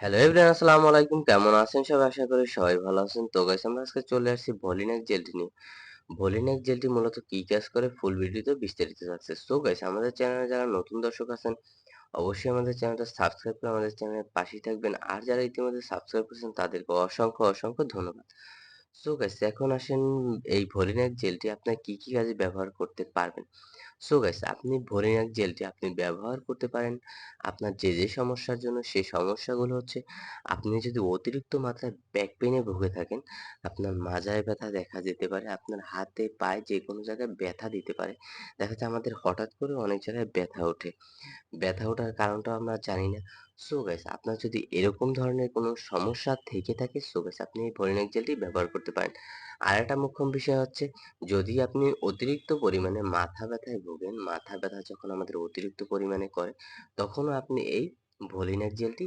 Hello everyone আসসালামু আলাইকুম। কেমন আছেন সবাই? আশা করি সবাই ভালো আছেন। তো গাইস আমরা আজকে চলে আসছি ভলিনেক জেলটি নিয়ে। ভলিনেক জেলটি মূলত কি কাজ করে? ফুল ভিডিওতে বিস্তারিত থাকছে। সো গাইস আমাদের চ্যানেলে যারা নতুন দর্শক আছেন, অবশ্যই আমাদের চ্যানেলটা সাবস্ক্রাইব করে আমাদের চ্যানেলের পাশেই থাকবেন। আর যারা ইতিমধ্যে সাবস্ক্রাইব করেছেন, তাদেরকে অসংখ্য অসংখ্য ধন্যবাদ। সো গাইস এখন আসেন এই ভলিনাক জেলটি আপনার কি কি কাজে ব্যবহার করতে পারবেন? সো গাইস আপনি ভলিনাক জেলটি আপনি ব্যবহার করতে পারেন। আপনার যে যে সমস্যার জন্য সেই সমস্যাগুলো হচ্ছে, আপনি যদি অতিরিক্ত মাত্রায় ব্যাক পেনে ভুগে থাকেন, আপনার মাজায় ব্যথা দেখা যেতে পারে, আপনার হাতে, পায়ে যে কোনো জায়গায় ব্যথা দিতে পারে। দেখা যায় আমাদের হঠাৎ করে অনেক জায়গায় ব্যথা ওঠে। ব্যথা ওঠার কারণটা আমরা জানি না। সো গাইস আপনার যদি এরকম ধরনের কোনো সমস্যা থেকে থাকে সো গাইস আপনি এই ভলিনাক জেলটি ব্যবহার করতে পারেন। আর একটা মুখ্য বিষয় হচ্ছে, যদি আপনি অতিরিক্ত পরিমাণে মাথা ব্যথায় ভোগেন, মাথা ব্যথা যখন আমাদের অতিরিক্ত পরিমাণে করে, তখনও আপনি এই ভলিনাক জেলটি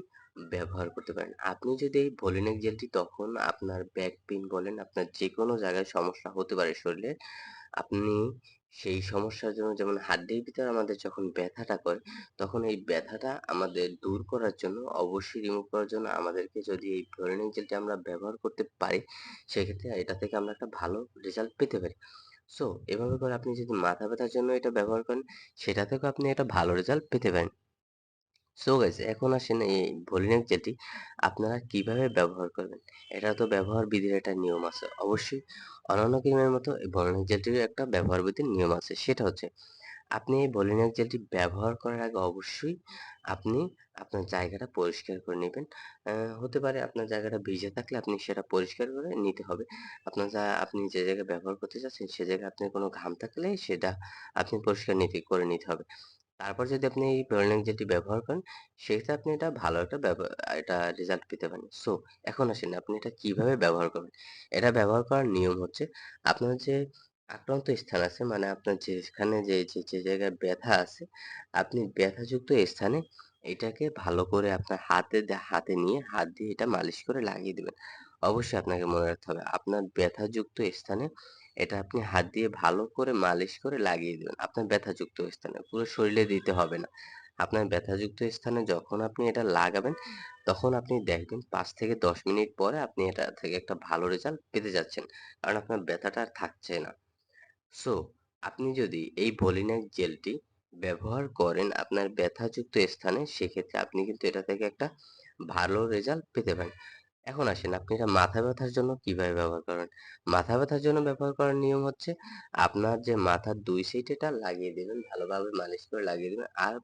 ব্যবহার করতে পারেন। আপনি যদি এই ভলিনাক জেলটি তখন আপনার ব্যাক পেইন বলেন, আপনার যে কোনো জায়গায় সমস্যা হতে পারে শরীরে, আপনি সেই সমস্যার জন্য যেমন হাড্ডির ভিতরে আমাদের যখন ব্যথাটা করে, তখন এই ব্যথাটা আমাদের দূর করার জন্য, অবশ্যই রিমুভ করার জন্য আমাদেরকে যদি এই ভলিনাক জেলটি আমরা ব্যবহার করতে পারি, সেক্ষেত্রে এটা থেকে আমরা একটা ভালো রেজাল্ট পেতে পারি। সো এভাবে করে আপনি যদি মাথা ব্যথার জন্য এটা ব্যবহার করেন, সেটা থেকেও আপনি একটা ভালো রেজাল্ট পেতে পারেন। সো গাইস এখন আসেন এই ভলিনাক জেলটি আপনারা কীভাবে ব্যবহার করবেন? এটা তো ব্যবহার বিধির একটা নিয়ম আছে। অবশ্যই অন্যান্য ক্রিমের মতো এই ভলিনাক জেলটির একটা ব্যবহার বিধির নিয়ম আছে। সেটা হচ্ছে, আপনি এই ভলিনাক জেলটি ব্যবহার করার আগে অবশ্যই আপনি আপনার জায়গাটা পরিষ্কার করে নেবেন। হতে পারে আপনার জায়গাটা ভিজে থাকলে আপনি সেটা পরিষ্কার করে নিতে হবে। আপনার যা, আপনি যে জায়গায় ব্যবহার করতে চাচ্ছেন, সে জায়গায় আপনি কোনো ঘাম থাকলে সেটা আপনি পরিষ্কার নিতে, করে নিতে হবে। তারপর যদি আপনি এই পলিনাক জেলটি ব্যবহার করেন, সেক্ষেত্রে আপনি এটা ভালো একটা এটা রেজাল্ট পেতে পারেন। সো এখন আসেন আপনি এটা কীভাবে ব্যবহার করবেন? এটা ব্যবহার করার নিয়ম হচ্ছে আপনার যে আক্রান্ত স্থান আছে মানে আপনার যেখানে যে, যে জায়গায় ব্যথা আছে, আপনি ব্যথাযুক্ত স্থানে এটাকে ভালো করে আপনার হাতে হাতে নিয়ে হাত দিয়ে এটা মালিশ করে লাগিয়ে দিবেন। অবশ্যই আপনাকে মনে রাখতে হবে আপনার ব্যথাযুক্ত স্থানে এটা আপনি হাত দিয়ে ভালো করে মালিশ করে লাগিয়ে দিবেন। আপনার ব্যথাযুক্ত স্থানে, পুরো শরীরে দিতে হবে না। আপনার ব্যথাযুক্ত স্থানে যখন আপনি এটা লাগাবেন, তখন আপনি দেখবেন ৫ থেকে ১০ মিনিট পরে আপনি এটা থেকে একটা ভালো রেজাল্ট পেতে যাচ্ছেন। কারণ আপনার ব্যথাটা আর থাকছে না। সো আপনি যদি এই ভলিনাক জেলটি ব্যবহার করেন আপনার ব্যথাযুক্ত স্থানে, সেক্ষেত্রে আপনি কিন্তু এটা থেকে একটা ভালো রেজাল্ট পেতে পারেন। এখন আসেন আপনি এটা মাথা ব্যথার জন্য কীভাবে ব্যবহার করেন? মাথা ব্যথার জন্য ব্যবহার করার নিয়ম হচ্ছে আপনার যে মাথার দুই সাইড এটা লাগিয়ে দিবেন, ভালোভাবে মালিশ করে লাগিয়ে দিবেন। আর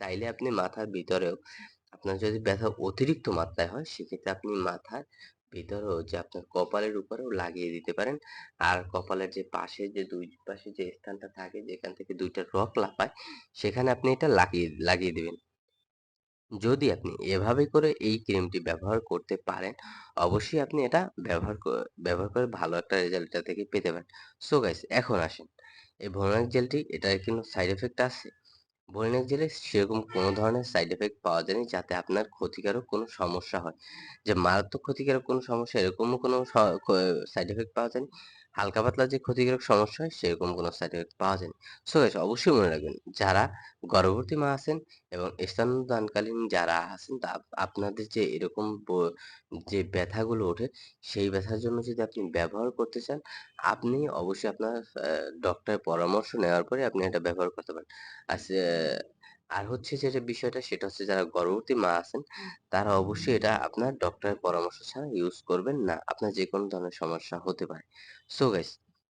চাইলে আপনি মাথার ভিতরেও আপনার যদি ব্যথা অতিরিক্ত মাত্রায় হয় সেক্ষেত্রে আপনি মাথার ভিতরেও যে আপনার কপালের উপরেও লাগিয়ে দিতে পারেন। আর কপালের যে পাশে যে দুই পাশে যে স্থানটা থাকে যেখান থেকে দুইটা রক লাফায় সেখানে আপনি এটা লাগিয়ে লাগিয়ে দিবেন। যদি আপনি এভাবে করে এই ক্রিমটি ব্যবহার করতে পারেন, অবশ্যই আপনি এটা ব্যবহার করে ব্যবহার করে ভালো একটা রেজাল্ট এটা থেকে পেতে পারেন। সো গাইস এখন আসেন, এই ভোনাক জেলটি এটার কিন্তু সাইড এফেক্ট আছে? ভলিনাক জেলে সেরকম কোনো ধরনের সাইড এফেক্ট পাওয়া যায়নি যাতে আপনার ক্ষতিকারক কোনো সমস্যা হয়। যে মারাত্মক ক্ষতিকারক কোনো সমস্যা এরকমও কোনো সাইড এফেক্ট পাওয়া যায়নি। হালকা পাতলা যে ক্ষতিকারক সমস্যা হয় সেরকম কোনো সাইড এফেক্ট পাওয়া যায়নি। সো গাইস অবশ্যই মনে রাখবেন যারা গর্ভবতী মা আছেন এবং স্তন্যদানকালীন যারা আছেন তা আপনাদের যে এরকম যে ব্যথাগুলো ওঠে সেই ব্যথার জন্য যদি আপনি ব্যবহার করতে চান, আপনি অবশ্যই আপনার ডক্টরের পরামর্শ নেওয়ার পরে আপনি এটা ব্যবহার করতে পারেন। আচ্ছা, আর হচ্ছে যেটা বিষয়টা সেটা হচ্ছে যারা গর্ভবতী মা আছেন, তারা অবশ্যই এটা আপনার ডক্টরের পরামর্শ ছাড়া ইউজ করবেন না। আপনার যেকোনো ধরনের সমস্যা হতে পারে। সো গাইস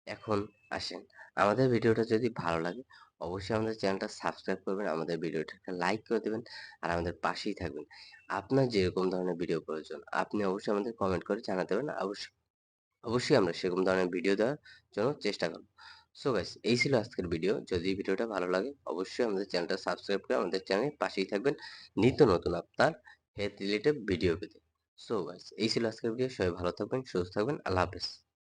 এখন আসেন, আমাদের ভিডিওটা যদি ভালো লাগে অবশ্যই আমাদের চ্যানেলটা সাবস্ক্রাইব করবেন, আমাদের ভিডিওটা একটা লাইক করে দেবেন আর আমাদের পাশেই থাকবেন। আপনার যেরকম ধরনের ভিডিও প্রয়োজন আপনি অবশ্যই আমাদের কমেন্ট করে জানাতে পারেন। অবশ্যই অবশ্যই আমরা সেরকম ধরনের ভিডিও দেওয়ার জন্য চেষ্টা করব। সো গাইস এই ছিল আজকের ভিডিও। যদি ভিডিওটা ভালো লাগে অবশ্যই আমাদের চ্যানেলটা সাবস্ক্রাইব করে আমাদের চ্যানেলের পাশেই থাকবেন। নিত্য নতুন আপনার হেলথ রিলেটেড ভিডিও পেতে। সো গাইস এই ছিল আজকের ভিডিও। সবাই ভালো থাকবেন, সুস্থ থাকবেন। আল্লাহ হাফেজ।